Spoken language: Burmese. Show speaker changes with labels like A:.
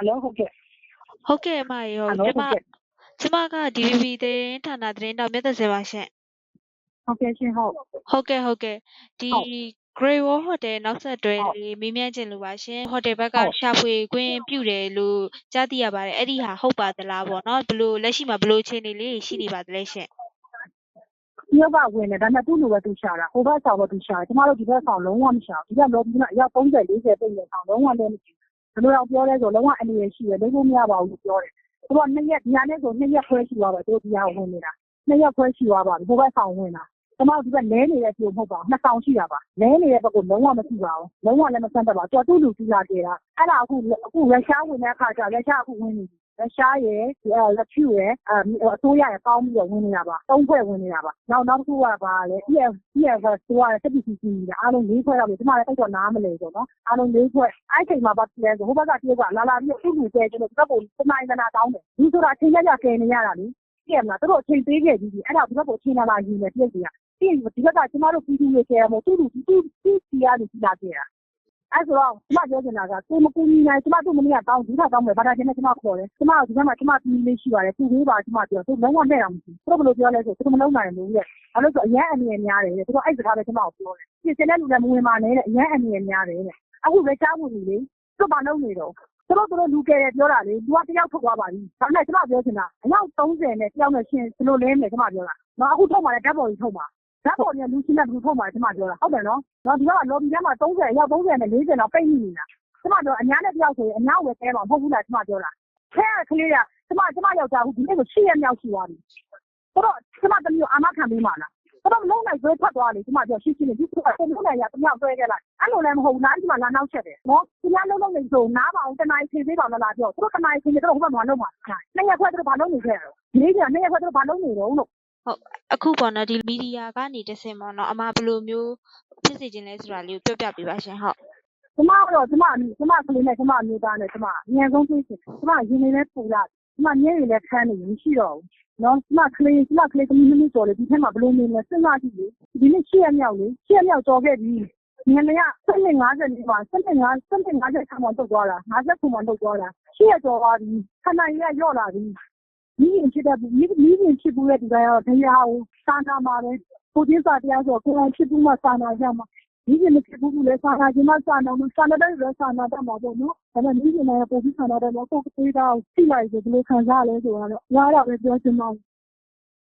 A: ဟယ်လိုဟုတ်ကဲ့
B: ဟုတ်ကဲ့အမရေ
A: ဟ
B: ဟုတ်
A: ယ်လို
B: ကျ
A: ဟု
B: မ
A: တ်ကဲ့
B: ကျမက DVB သတင်းဌာနသတင်းထောက်မြတ်သက်စင်ပါရှင့်
A: ဟုတ်ကဲ့ရှင်ဟုတ်
B: ဟုတ်ကဲ့ဟုတ်ကဲ့ဒီ
A: ဟုတ်
B: Great Wall Hotel နောက်ဆက်တွဲ
A: ဟုတ်
B: လေးမေးမြန်းချင်လို့ပါရှင်ဟိုတယ်ဘက်က
A: ဟုတ်
B: ရှာဖွေခွင့်ပြုတယ်လို့ကြားသိရပါတယ်အဲ့ဒီဟာဟုတ်ပါသလားပေါ့နော်ဘယ်လိုလက်ရှိမှာဘယ်လိုအခြေအနေလေးရှိနေပါသလဲရှင့်
A: ဒီဘက်ကဝင်တယ်ဒါပေမဲ့သူ့လူပဲသူရှာတာဟိုဘက်ဆောင်ပဲသူရှာတယ်ကျမတို့ဒီဘက်ဆောင်လုံးဝမရှာဘူးဒီဘက်လောဘီကအယောက်30 40ပိတ်နေဆောင်လုံးဝလည်းမရှိ ဘူးဘယ်လိုတော့ပြောလဲဆိုလုံးဝအနေရရှိတယ်လုံးဝမရပါဘူးလို့ပြောတယ်သူကနှစ်ရက်ဒီဟာနဲ့ဆိုနှစ်ရက်ခွဲရှိသွားပါသူတို့ဒီဟာကိုဝင်နေတာနှစ်ရက်ခွဲရှိသွားပါပြီဟိုဘက်ဆောင်ဝင်တာကျမတို့ဒီဘက်လဲနေတဲ့ပြုံမဟုတ်ပါဘူးနှစ်ဆောင်ရှိတာပါလဲနေတဲ့ဘက်ကလုံးဝမရှိပါဘူးလုံးဝလည်းမဆန့်တတ်ပါဘူးသူကသူ့လူကြီးလာကြတာအဲ့ဒါအခုအခုရုရှားဝင်တဲ့အခါကျရုရှားအခုဝင်နေပြီ ရုရှားရဲ့လက်ချူရဲ့အစိုးရရဲ့ပေါင်းပြီးတော့ဝင်နေတာပါသုံးဖွဲ့ဝင်နေတာပါနောက်နောက်တစ်ခုကပါလေ EF EF ဆိုရတဲ့ CPC ကြီးအားလုံး၄ဖွဲ့တော့ပြီကျမလည်းတိတ်တော့နားမလဲပေါ့နော်အားလုံး၄ဖွဲ့အဲ့ချိန်မှာပါပြလဲဆိုဟိုဘက်ကတရုတ်ကလာလာပြီးသူ့လူကျဲကျွန်တော်ဒီဘက်ကိုစနိုင်စနာတောင်းတယ်ဒီဆိုတာအချိန်ကြကြကယ်နေရတာလေကြည့်ရမလားသူတို့အချိန်ပေးခဲ့ပြီးပြီအဲ့ဒါဒီဘက်ကိုအချိန်လာလာယူနေတရုတ်တွေကပြီးဒီဘက်ကကျမတို့ပြည်သူတွေကျဲမို့သူ့လူသူ့သူ့စီရလူကြီးလာကြတာ အဲ့ဆိုတော့ကျမပြောချင်တာကကိုမကူညီနိုင်ကျမတို့မနေ့ကတောင်းဒီခါတောင်းမယ်ဘာသာချင်းနဲ့ကျမခေါ်တယ်ကျမဒီဘက်မှာကျမပြည်လေးရှိပါတယ်သူလေးပါကျမပြောသူလုံးဝနဲ့အောင်မရှိသူတို့ဘယ်လိုပြောလဲဆိုသူတို့မလုံးနိုင်ဘူးလေအဲ့လိုဆိုအရန်အနေနဲ့များတယ်သူတို့အဲ့စကားပဲကျမကိုပြောတယ်ပြင်စင်တဲ့လူလည်းမဝင်ပါနဲ့တဲ့အရန်အနေနဲ့များတယ်တဲ့အခုပဲချားဝင်ပြီလေသူတို့ဘာလုပ်နေတော့သူတို့တို့လူကယ်တယ်ပြောတာလေသူကတယောက်ထုတ်သွားပါပြီဒါနဲ့ကျမပြောချင်တာအယောက်30နဲ့တယောက်နဲ့ရှင်ဘယ်လိုလဲမယ်ကျမပြောတာနော်အခုထုတ်မှလည်းဓာတ်ပေါ်ကြီးထုတ်မှာ ဓာတ်ပေါ်ကြီးလူချင်းနဲ့ဘယ်လိုထုတ်မှာလဲကျမပြောတာဟုတ်တယ်နော်နော်ဒီကလော်ဘီထဲမှာ30အယောက်30နဲ့40တော့ပိတ်နေနေတာကျမပြောအများနဲ့တယောက်ဆိုရင်အများကိုပဲတဲပါမဟုတ်ဘူးလားကျမပြောတာခဲကလေးကကျမကျမယောက်ျားအခုဒီနေ့ကို10ရက်မြောက်ရှိသွားပြီဆိုတော့ကျမတမျိုးအာမခံပေးမှာလားဆိုတော့လုံးလိုက်ဆွဲထွက်သွားလေကျမပြောရှင်းရှင်းလေးဒီကပုံလုံးလိုက်ရတမြောက်ဆွဲခဲ့လိုက်အဲ့လိုလည်းမဟုတ်ဘူးလားဒီမှာလာနောက်ချက်တယ်နော်ဒီများလုံးလုံးနေဆိုနားပါအောင်တနားချိန်ပေးပါလားလားပြောသူတို့တနားချိန်နေတော့ဟိုဘက်မှာလုံးမှာနှစ်ရက်ခွဲသူတို့ဘာလုံးနေခဲ့တော့လေးကနှစ်ရက်ခွဲသူတို့ဘာလုံးနေတော့လို့
B: အခုပေါ့နော်ဒီမီဒီယာကနေတဆင့်ပေါ့နော်အမဘယ်လိုမျိုးဖြစ်စေခြင်းလဲဆိုတာလေးကိုပြောပြပေးပါရှင်ဟုတ်
A: ကျမကတော့ကျမကျမကလေးနဲ့ကျမအမျိုးသားနဲ့ကျမအငယ်ဆုံးသိချင်ကျမရင်နေလဲပူလာကျမညနေလဲခန်းနေမရှိတော့ဘူးနော်ကျမကလေးကျမကလေးကမိမိကျော်လေဒီထက်မှာဘလို့နေလဲစဉ်းစားကြည့်လေဒီနေ့ရှေ့ရမြောက်လေရှေ့ရမြောက်ကြော်ခဲ့ပြီငယ်လေးကစနစ်50နေပါစနစ်50စနစ်50ဆံမှတုတ်သွားတာ50ခုမှတုတ်သွားတာရှေ့ရကြော်သွားပြီခဏကြီးကရော့လာပြီ မိရင်ဖြစ်တဲ့မိမိရင်ဖြစ်ဘူးတဲ့ဒီကရောတရားကိုစာနာမှာပဲကိုကြီးစာတရားဆိုကိုယ်တိုင်ဖြစ်ဘူးမှစာနာကြမှာဒီကနေ့ကဘူးလေစာနာခြင်းမစာနာမစာနာတဲ့ရစာနာတဲ့မှာပေါ့နော်ဒါပေမဲ့ဒီကနေ့ပုံစံစာနာတဲ့မှာကိုယ်ကိုယ်တော့သိလိုက်ဆိုဘယ်လိုခံစားလဲဆိုတော့ရတာပဲပြောချင်ပါဘူး